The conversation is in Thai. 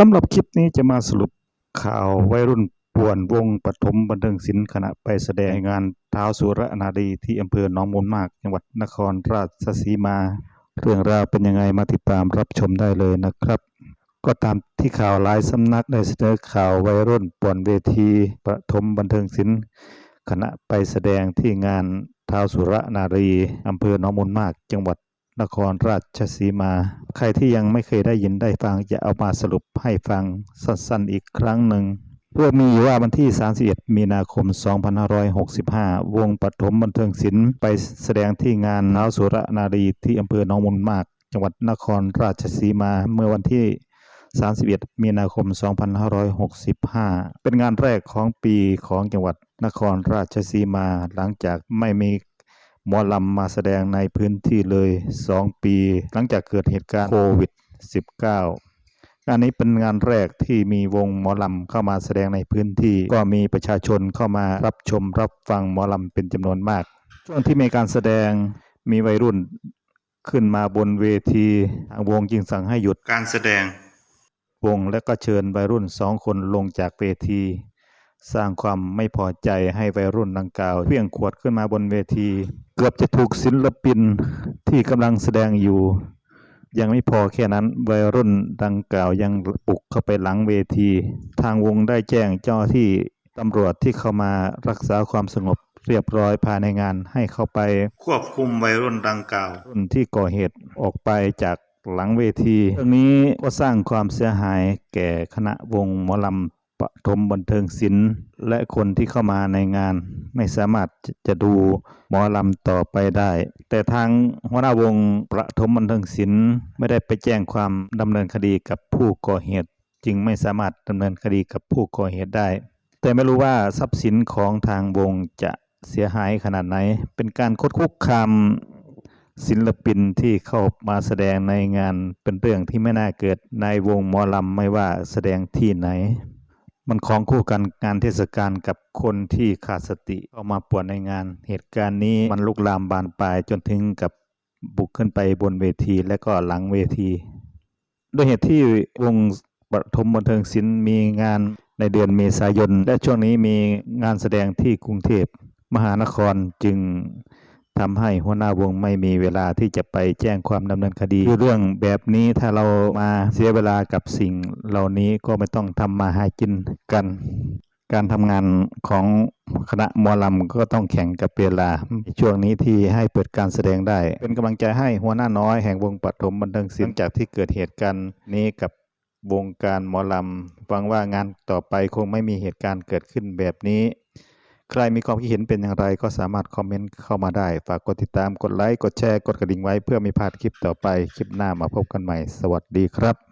สำหรับคลิปนี้จะมาสรุปข่าววัยรุ่นป่วนวงปฐมบันเทิงศิลป์ขณะไปแสดงงานท้าวสุรนารีที่อำเภอหนองมูลมาก จังหวัดนครราชสีมา เรื่องราวเป็นยังไงมาติดตามรับชมได้เลยนะครับ ก็ตามที่ข่าวหลายสำนักได้เสนอข่าววัยรุ่นป่วนเวทีปฐมบันเทิงศิลป์ขณะไปแสดงที่งานท้าวสุรนารีอำเภอหนองมูลมาก จังหวัด นครราชสีมา ใครที่ยังไม่เคยได้ยินได้ฟังจะเอามาสรุปให้ฟังสั้นๆอีกครั้งหนึ่งเพื่อมีว่าวันที่ 31 มีนาคม 2565 วงปฐมบันเทิงศิลป์ไปแสดงที่งานน้าวสุรนารีที่อำเภอหนองมูลมาก จังหวัดนครราชสีมาเมื่อวันที่ 31 มีนาคม 2565 เป็นงานแรกของปีของจังหวัดนครราชสีมา หลังจากไม่มี หมอลำมาแสดงในพื้นที่เลย 2 ปี หลังจากเกิดเหตุการณ์โควิด -19 งานนี้เป็นงานแรกที่มีวงหมอลำเข้ามาแสดงในพื้นที่ ก็มีประชาชนเข้ามารับชมรับฟังหมอลำเป็นจำนวนมาก ช่วงที่มีการแสดงมีวัยรุ่นขึ้นมาบนเวทีทางวงจึงสั่งให้หยุดการแสดง วงและก็เชิญวัยรุ่นสองคนลงจากเวที สร้างความไม่พอใจให้วัยรุ่นดังกล่าวเพียงขวดขึ้นมาบนเวที เกือบจะถูกศิลปินที่กำลังแสดงอยู่ ยังไม่พอแค่นั้นวัยรุ่นดังกล่าวยังปลุกเข้าไปหลังเวที ทางวงได้แจ้งเจ้าหน้าที่ตำรวจที่เข้ามารักษาความสงบเรียบร้อยภายในงานให้เข้าไป ควบคุมวัยรุ่นดังกล่าว รุ่นที่ก่อเหตุออกไปจากหลังเวทีเรื่องนี้ก็สร้างความเสียหายแก่คณะวงหมอลำ ปฐมบันเทิงศิลป์และคนที่เข้ามาในงาน ไม่สามารถจะดูหมอลำต่อไปได้ แต่ทางหัวหน้าวงประถมบันเทิงศิลป์ไม่ได้ไปแจ้งความดำเนินคดีกับผู้ก่อเหตุ จึงไม่สามารถดำเนินคดีกับผู้ก่อเหตุได้ แต่ไม่รู้ว่าทรัพย์สินของทางวงจะเสียหายขนาดไหน เป็นการคดคุกคามศิลปินที่เข้ามาแสดงในงานเป็นเรื่องที่ไม่น่าเกิดในวงหมอลำไม่ว่าแสดงที่ไหน มันของคู่กันงานเทศกาลกับคนที่ขาดสติเข้ามาป่วนในงาน เหตุการณ์นี้มันลุกลามบานปลายจนถึงกับบุกขึ้นไปบนเวทีและก็หลังเวทีด้วยเหตุที่วงปฐมบันเทิงศิลป์มีงานในเดือนเมษายน และช่วงนี้มีงานแสดงที่กรุงเทพมหานครจึง ทำให้หัวหน้าวงไม่มีเวลาที่จะไปแจ้งความดำเนินคดีคือเรื่องแบบนี้ถ้าเรามาเสียเวลากับสิ่งเหล่านี้ก็ไม่ต้องทำมาหากินกัน การทำงานของคณะมอลำก็ต้องแข่งกับเวลา ช่วงนี้ที่ให้เปิดการแสดงได้ เป็นกำลังใจให้หัวหน้าน้อยแห่งวงปฐมบันเทิงศิลป์จากที่เกิดเหตุการณ์นี้กับวงการหมอลำหวังว่างานต่อไปคงไม่มีเหตุการณ์เกิดขึ้นแบบนี้ ใครมีความคิดเห็นเป็นอย่างไรก็สามารถคอมเมนต์เข้ามาได้ ฝากกดติดตามกดไลค์กดแชร์กดกระดิ่งไว้เพื่อไม่พลาดคลิปต่อไป คลิปหน้ามาพบกันใหม่ สวัสดีครับ